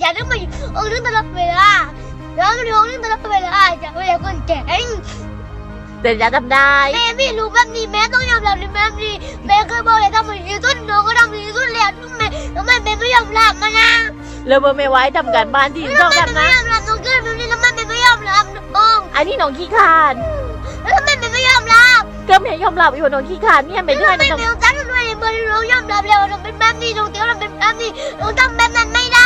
อย่าต้องมาเอาเรื่องตลอดเวลาแล้วก็เอาเรื่องตลอดเวลาอย่าไปเอาคนแก่งแต่จะทำได้แม่ไม่รู้แบบนี้แม่ต้องยอมรับในแบบนี้แม่เคยบอกเลยทำให้ดีสุดน้องก็ทำให้ดีสุดแล้วทำไมทำไมแม่ไม่ยอมรับมันะแล้วเบอร์ไม่ไว้ทำการบ้านที่ทำต้องไมแม่ไม่ยอมรับน้องเกิดแบบนี้ทำไมแม่ไม่ยอมรับน้องอันนี้น้องขี้ขลาดแล้วทำไมแม่ไม่ยอมรับก็ไม่ยอมรับอยู่น้องขี้ขลาดเนี่ยไม่แล้วได้ไมนะต้องแม่ต้องตั้งด้วยในเบอร์น้องยอมรับแล้วน้องเป็นแบบนี้น้องเตี้ยวน้องเป็นแบบนี้น้องทำแบบนั้นไม่ได้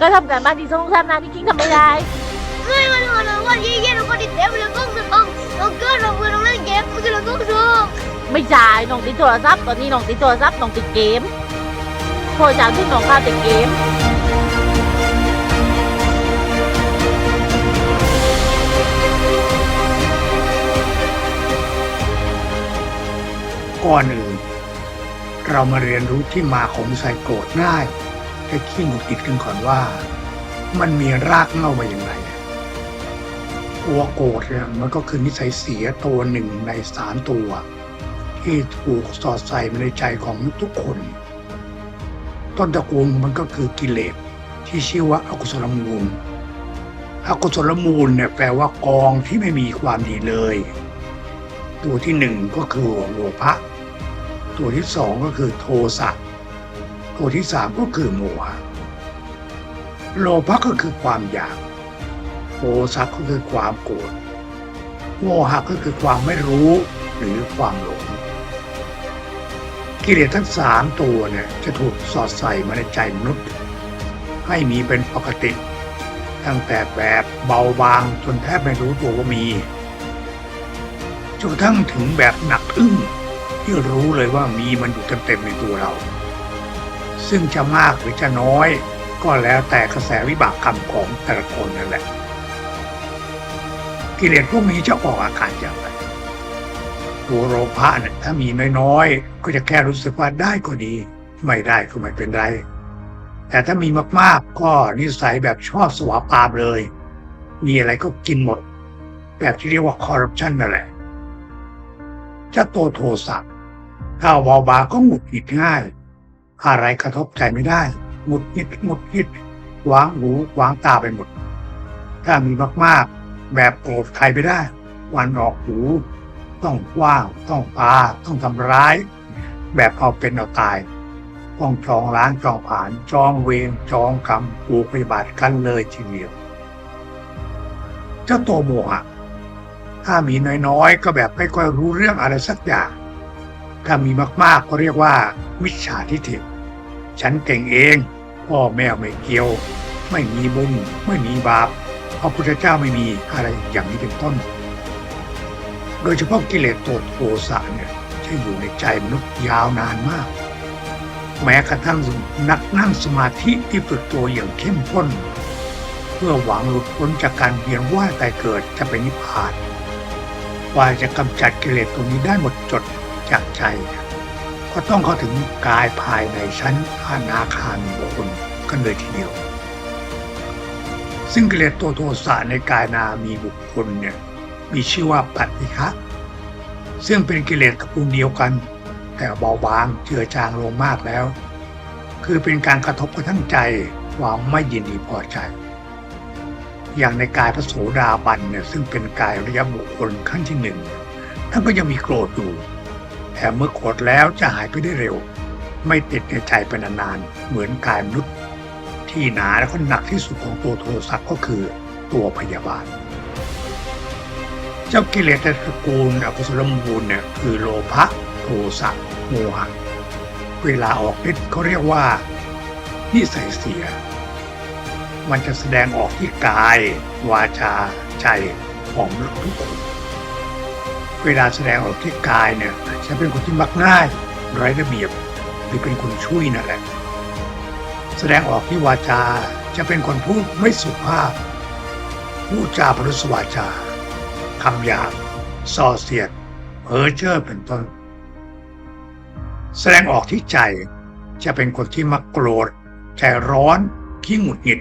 ก็ทำการบ้านที่ต้องทำนะที่กิ้งทำไม่ได้ไม่ม่ไม่ไม่วันยี่ยี่น้องก็ติดเตี้ยวน้องก็น้องน้องเกิดน้องเมื่อน้องเล่นเกมมันก็น้องก็สู้ไม่ใช่น้องติดโทรศัพท์ตอนนี้น้องติดโทรศัพท์น้องติดเกมโทรจากที่น้องพาติดเกมก่อนอื่นเรามาเรียนรู้ที่มาของนิสัยโกรธง่า และขี้หงุดหงิดกันก่อนว่า มันมีรากเง้ามาอย่างไรตัวโกรธเนี่ยมันก็คือนิสัยเสียตัวหนึ่งในสามตัว ที่ถูกสอดใส่มาในใจของทุกคน ต้นตระกูลมันก็คือกิเลสที่ชื่อว่าอกุศลมูลอกุศลมูลเนี่ยแปลว่ากองที่ไม่มีความดีเลย ตัวที่หนึ่งก็คือโลภะตัวที่สองก็คือโทสะ ตัวที่สามก็คือโมหะโลภะก็คือความอยากโทสะก็คือความโกรธโมหะก็คือความไม่รู้หรือความหลงกิเลสทั้งสามตัวเนี่ยจะถูกสอดใส่มาในใจมนุษย์ ให้มีเป็นปกติ ตั้งแต่แบบเบาบางจนแทบไม่รู้ตัวว่ามีจนกระทั่งถึงแบบหนักอึ้งที่รู้เลยว่ามีมันอยู่เต็มๆในตัวเรา ซึ่งจะมากหรือจะน้อย ก็แล้วแต่กระแสวิบากกรรมของแต่ละคนนั่นแหละ กิเลสพวกนี้จะออกอาการอย่างไรตัวโลภะเนี่ยถ้ามีน้อยๆก็จะแค่รู้สึกว่าได้ก็ดี ไม่ได้ก็ไม่เป็นไร แต่ถ้ามีมากๆก็นิสัยแบบชอบสวาปามเลย มีอะไรก็กินหมด แบบที่เรียกว่าคอร์รัปชันนั่นแหละจะโตโทสะถ้าเบาบาก็หงุดหงิดง่าย อะไรกระทบใจไม่ได้หงุดหงิดหงุดหงิดวางหูวางตาไปหมด ถ้ามีมากๆ แบบโกรธใครไม่ได้วันออกหู ต้องว้างต้องปาต้องทำร้าย แบบเอาเป็นเอาตาย ต้องจองล้างจองผ่านจองเวรจองกรรมผูปฏิบัติกันเลยทีเดียว เจ้าตัวโมหะถ้ามีน้อยๆ ก็แบบไม่ค่อยรู้เรื่องอะไรสักอย่าง ถ้ามีมากๆก็เรียกว่า มิจฉาทิฏฐิฉันเก่งเอง พ่อแม่ไม่เกี่ยว ไม่มีบุญไม่มีบาปพระพุทธเจ้าไม่มีอะไรอย่างนี้เป็นต้น โดยเฉพาะกิเลสตัวโทสะเนี่ยจะอยู่ในใจมนุษย์ยาวนานมาก แม้กระทั่งนักนั่งสมาธิที่ฝึกตัวอย่างเข้มข้น เพื่อหวังหลุดพ้นจากการเวียนว่ายตายเกิดจะเป็นนิพพาน ว่าจะกำจัดกิเลสตัวนี้ได้หมดจด ใจ ก็ต้องเข้าถึงกายภายในชั้นอานาคามีบุคคลกันเลยทีเดียว ซึ่งกิเลสตัวโทสะในกายนามีบุคคลเนี่ยมีชื่อว่าปัตติคะซึ่งเป็นกิเลสตระกูลเดียวกัน แต่เบาบางเจือจางลงมากแล้ว คือเป็นการกระทบกระทั่งใจความไม่ยินดีพอใจ อย่างในกายพระโสดาบันเนี่ยซึ่งเป็นกายระยะบุคคลขั้นที่หนึ่งท่านก็ยังมีโกรธอยู่ แต่เมื่อโกรธแล้วจะหายไปได้เร็ว ไม่ติดในใจไปนานๆเหมือนกายมนุษย์ ที่หนาและก็หนักที่สุดของตัวโทสะก็คือตัวพยาบาท เจ้ากิเลสในตระกูลอกุศลมูลเนี่ยคือโลภะโทสะโมหะเวลาออกฤทธิ์เขาเรียกว่านิสัยเสีย มันจะแสดงออกที่กาย วาจา ใจของมนุษย์ทุกคน เวลาแสดงออกที่กายเนี่ยจะเป็นคนที่มักง่ายไร้ระเบียบหรือเป็นคนช่วยนั่นแหละ แสดงออกที่วาจาจะเป็นคนพูดไม่สุภาพพูดจาพรุษวาจาคำหยาบส่อเสียดเพ้อเจ้อเป็นต้น แสดงออกที่ใจจะเป็นคนที่มักโกรธ ใจร้อนขี้หงุดหงิด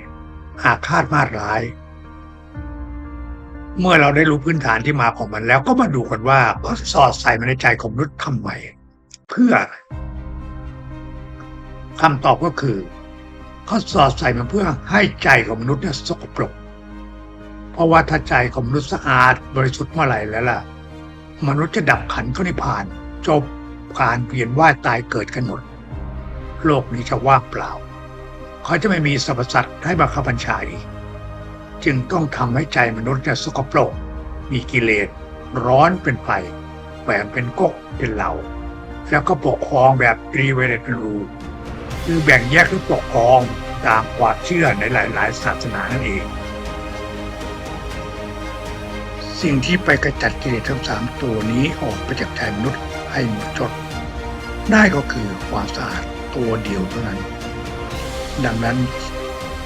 อาฆาตมาดร้าย เมื่อเราได้รู้พื้นฐานที่มาของมันแล้วก็มาดูกันว่าเขาสอดใส่มาในใจของมนุษย์ทำไมเพื่อคำตอบก็คือเขาสอดใส่มาเพื่อให้ใจของมนุษย์เนี่ยสกปรก เพราะว่าถ้าใจของมนุษย์สะอาดบริสุทธิ์เมื่อไหร่แล้วล่ะ มนุษย์จะดับขันก็นิพพาน จบการเปลี่ยนว่ายตายเกิดกันหมด โลกนี้จะว่างเปล่า เขาจะไม่มีสรรพสัตว์ให้บังคับบัญชาอีก จึงต้องทำให้ใจมนุษย์เนี่ยสกปรก มีกิเลสร้อนเป็นไฟแหวงเป็นก๊กเป็นเหล่า แล้วก็ปกครองแบบรีเวเรตรูคือแบ่งแยกหรือปกครองตามความเชื่อในหลาย ๆ ศาสนานั่นเอง สิ่งที่ไปกระจัดกิเลสทั้งสามตัวนี้ออกไปจากใจมนุษย์ให้หมดจด ได้ก็คือความสะอาดตัวเดียวเท่านั้น ดังนั้น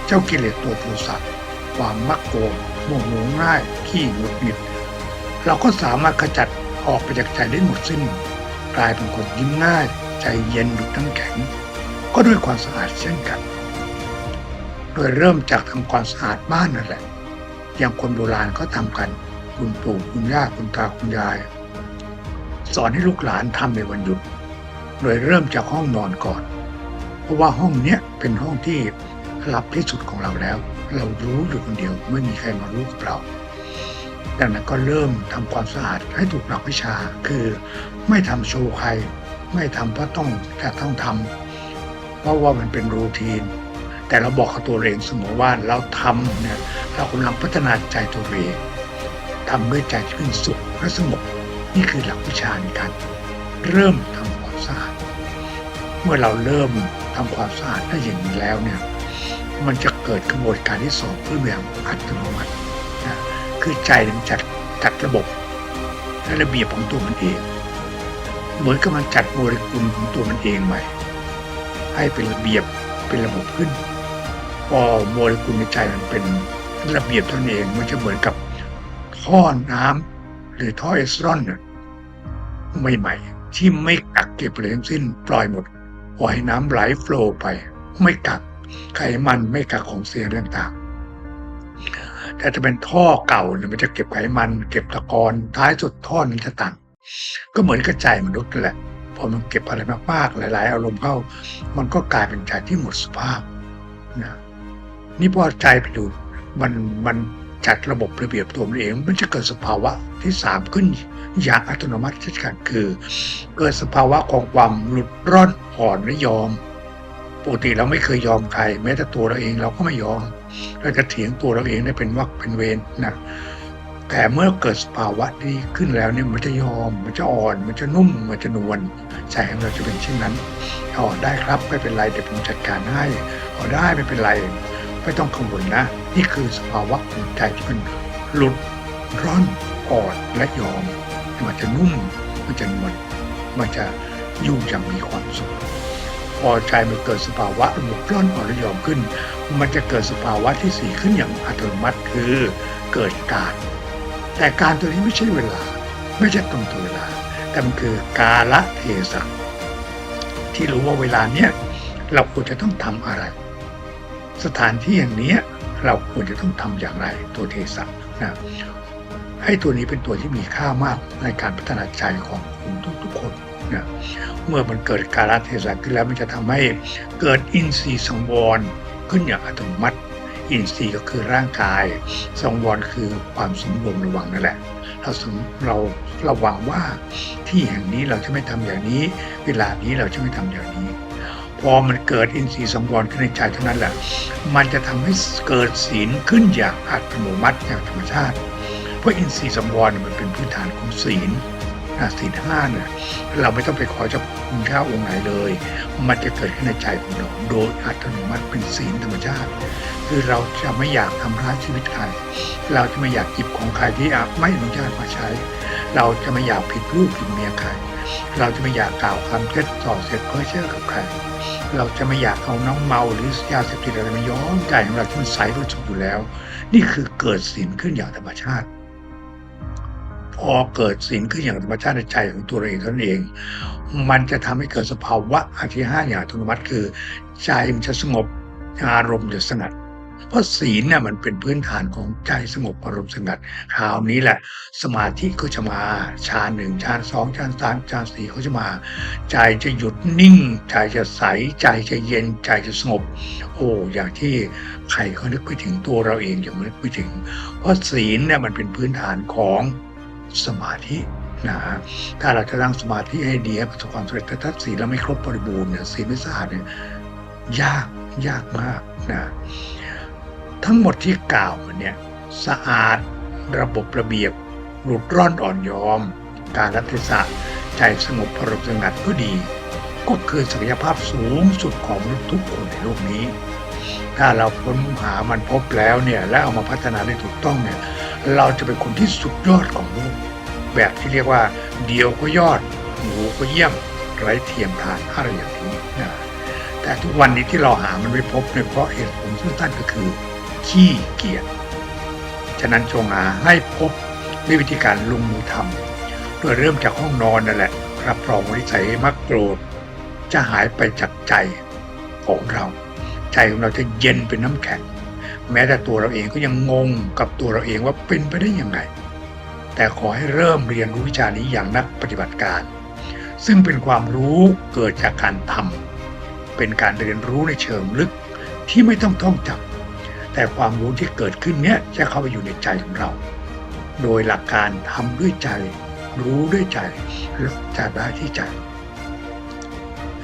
เจ้ากิเลสตัวโทสะ ความมักโกรธโมโหง่ายขี้หงุดหงิด เราก็สามารถขจัดออกไปจากใจได้หมดสิ้น กลายเป็นคนยิ้มง่าย ใจเย็นดุจน้ำแข็ง ก็ด้วยความสะอาดเช่นกัน โดยเริ่มจากทำความสะอาดบ้านนั่นแหละอย่างคนโบราณเขาทำกัน คุณปู่คุณย่าคุณตาคุณยาย สอนให้ลูกหลานทำในวันหยุด โดยเริ่มจากห้องนอนก่อน เพราะว่าห้องเนี้ยเป็นห้องที่ ลับที่สุดของเราแล้ว เรารู้อยู่คนเดียวไม่มีใครมารู้กับเราดังนั้นก็เริ่มทำความสะอาดให้ถูกหลักวิชา คือไม่ทำโชว์ใคร ไม่ทำเพราะต้องจะต้องทำเพราะว่ามันเป็นรูทีน แต่เราบอกกับตัวเองเสมอว่าเราทำเนี่ยเรากำลังพัฒนาใจตัวเองทำด้วยใจที่เป็นสุขและสงบนี่คือหลักวิชาในการเริ่มทำความสะอาด เมื่อเราเริ่มทำความสะอาดได้อย่างนี้แล้วเนี่ย มันจะเกิดกระบวนการที่สองเพื่อแบบอัตโนมัตินะคือใจมันจัดจัดระบบและระเบียบของตัวมันเอง เหมือนกับมันจัดโมเลกุลของตัวมันเองใหม่ ให้เป็นระเบียบเป็นระบบขึ้น พอโมเลกุลในใจมันเป็นระเบียบตนเอง มันจะเหมือนกับท่อน้ำหรือท่อเอสรอนเนี่ยใหม่ๆที่ไม่กักเก็บเลยทั้งสิ้นปล่อยหมดปล่อยให้น้ำไหลโฟล์ไป ไม่กัก ไขมันไม่กักของเสียเรื่องต่างแต่จะเป็นท่อเก่าเนี่ยมันจะเก็บไขมัน เก็บตะกอนท้ายสุดท่อนั้นจะต่างก็เหมือนกระจายมนุษย์แหละพอมันเก็บอะไรมากๆหลาย ๆ อารมณ์เข้า มันก็กลายเป็นใจที่หมดสภาพนะนี่พอใจไปดูมันมันจัดระบบระเบียบตัวมันเอง มันจะเกิดสภาวะที่สามขึ้นอย่างอัตโนมัติเช่นกันคือ เกิดสภาวะของความหลุดร่อนอ่อนและยอม ปกติเราไม่เคยยอมใครแม้แต่ตัวเราเองเราก็ไม่ยอมเราจะเถียงตัวเราเองได้เป็นวักเป็นเวรนะแต่เมื่อเกิดสภาวะนี้ขึ้นแล้วเนี่ยมันจะยอม มันจะอ่อน มันจะนุ่ม มันจะนวลใจของเราจะเป็นเช่นนั้นอ๋อได้ครับไม่เป็นไรเดี๋ยวผมจัดการให้อ๋อได้ไม่เป็นไรไม่ต้องกังวลนะ นี่คือสภาวะของใจที่มันหลุดร่อนอ่อนและยอม มันจะนุ่ม มันจะนวลมันจะอยู่อย่างมีความสุข พอใจมันเกิดสภาวะหลุดร่อนอ่อนและยอมขึ้น มันจะเกิดสภาวะที่สี่ขึ้นอย่างอัตโนมัติคือเกิดการ แต่การตัวนี้ไม่ใช่เวลา ไม่ใช่ตรงตัวเวลา แต่มันคือกาละเทศะที่รู้ว่าเวลาเนี้ยเราควรจะต้องทำอะไร สถานที่อย่างนี้เราควรจะต้องทำอย่างไรตัวเทศะนะให้ตัวนี้เป็นตัวที่มีค่ามากในการพัฒนาใจของคุณทุกๆคน นะเมื่อมันเกิดกาลเทศะขึ้นแล้วมันจะทำให้เกิดอินทรีย์สังวรขึ้นอย่างอัตโนมัติ อินทรีย์ก็คือร่างกาย สังวรคือความสมรวมระวังนั่นแหละเราสมเราระวังว่าที่แห่งนี้เราจะไม่ทำอย่างนี้ เวลานี้เราจะไม่ทำอย่างนี้ พอมันเกิดอินทรีย์สังวรขึ้นในใจเท่านั้นแหละมันจะทำให้เกิดศีลขึ้นอย่างอัตโนมัติอย่างธรรมชาติ เพราะอินทรีย์สังวรมันเป็นพื้นฐานของศีล ศีลห้าเนี่ยเราไม่ต้องไปขอจากคุณเจ้าองค์ไหนเลย มันจะเกิดขึ้นในใจของเราโดยอัตโนมัติเป็นศีลธรรมชาติ คือเราจะไม่อยากทำร้ายชีวิตใคร เราจะไม่อยากหยิบของใครที่อะไม่อนุญาตมาใช้ เราจะไม่อยากผิดลูกผิดเมียใคร เราจะไม่อยากกล่าวคำเท็จส่อเสียดเพ้อเจ้อกับใครเราจะไม่อยากเอาน้ำเมาหรือยาเสพติดอะไรมาย้อมใจของเราที่มันใสบริสุทธิ์อยู่แล้ว นี่คือเกิดศีลขึ้นอย่างธรรมชาติ พอเกิดศีลขึ้นอย่างธรรมชาติในใจของตัวเราเองท่านเอง มันจะทำให้เกิดสภาวะอันที่ห้าอย่างอัตโนมัติคือ ใจมันจะสงบอารมณ์จะสงัดเพราะศีลเนี่ยมันเป็นพื้นฐานของใจสงบอารมณ์สงัดคราวนี้แหละ สมาธิก็จะมาฌานหนึ่งฌานสองฌานสามฌานสี่เขาจะมา ใจจะหยุดนิ่ง ใจจะใส ใจจะเย็นใจจะสงบ โอ้อย่างที่ใครเขานึกไปถึงตัวเราเองอย่างนึกไปถึง เพราะศีลเนี่ยมันเป็นพื้นฐานของ สมาธินะฮะถ้าเราจะตั้งสมาธิให้ดีให้ประสบความสำเร็จแต่ถ้าศีลเราไม่ครบบริบูรณ์เนี่ยศีลไม่สะอาดเนี่ยยากยากมากนะทั้งหมดที่กล่าวมาเนี่ยสะอาดระบบระเบียบ หลุดร่อนอ่อนยอม การรัฐศาสตร์ใจสงบพรมสงัดก็ดี ก็คือศักยภาพสูงสุดของมนุษย์ทุกคนในโลกนี้ ถ้าเราค้นหามันพบแล้วเนี่ยและเอามาพัฒนาได้ถูกต้องเนี่ย เราจะเป็นคนที่สุดยอดของโลกแบบที่เรียกว่า เดียวก็ยอดหมูก็เยี่ยมไร้เทียมทานอะไรอย่างนี้นะแต่ทุกวันนี้ที่เราหามันไม่พบเนี่ยเพราะเหตุผลสั้นๆก็คือ ขี้เกียจฉะนั้นจงหาให้พบด้วยวิธีการลงมือทำโดยเริ่มจากห้องนอนนั่นแหละ รับรองวิสัยมักโกรธ จะหายไปจากใจของเรา ใจของเราจะเย็นเป็นน้ำแข็ง แม้แต่ตัวเราเองก็ยังงงกับตัวเราเองว่าเป็นไปได้ยังไง แต่ขอให้เริ่มเรียนรู้วิชานี้อย่างนักปฏิบัติการ ซึ่งเป็นความรู้เกิดจากการทำเป็นการเรียนรู้ในเชิงลึกที่ไม่ต้องท่องจำแต่ความรู้ที่เกิดขึ้นเนี้ยจะเข้าไปอยู่ในใจของเรา โดยหลักการทำด้วยใจ รู้ด้วยใจและจะได้ที่ใจ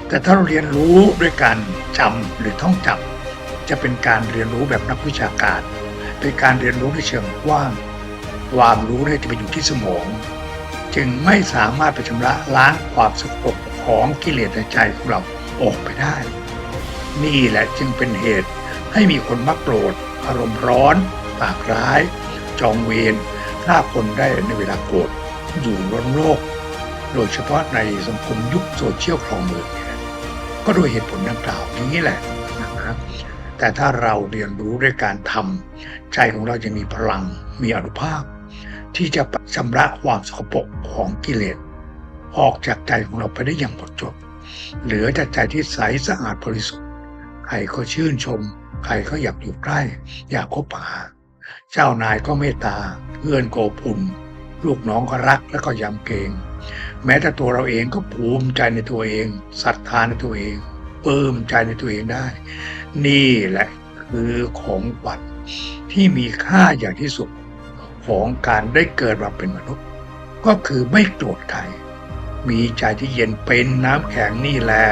แต่ถ้าเราเรียนรู้ด้วยการจำหรือท่องจำ จะเป็นการเรียนรู้แบบนักวิชาการ เป็นการเรียนรู้ในเชิงกว้าง ความรู้นี่จะไปอยู่ที่สมอง จึงไม่สามารถไปชำระล้างความสกปรกของกิเลสในใจของเราออกไปได้ นี่แหละจึงเป็นเหตุให้มีคนมักโกรธอารมณ์ร้อนปากร้าย จองเวรฆ่าคนได้ในเวลาโกรธอยู่ร้อนโลก โดยเฉพาะในสังคมยุคโซเชียลครองเมืองเนี่ยก็โดยเหตุผลดังกล่าวนี้แหละนะครับ แต่ถ้าเราเรียนรู้ด้วยการทำใจของเราจะมีพลังมีอนุภาพ ที่จะชำระความสกปรกของกิเลสออกจากใจของเราไปได้อย่างหมดจด เหลือแต่ใจที่ใสสะอาดบริสุทธิ์ใครก็ชื่นชม ใครก็อยากอยู่ใกล้ อยากคบหา เจ้านายก็เมตตา เพื่อนก็อบอุ่นลูกน้องก็รักและก็ยำเกรงแม้แต่ตัวเราเองก็ภูมิใจในตัวเองศรัทธาในตัวเองปลื้มใจในตัวเองได้ นี่แหละคือของขวัญที่มีค่าอย่างที่สุดของการได้เกิดมาเป็นมนุษย์ ก็คือไม่โกรธใคร มีใจที่เย็นเป็นน้ำแข็งนี่แหละ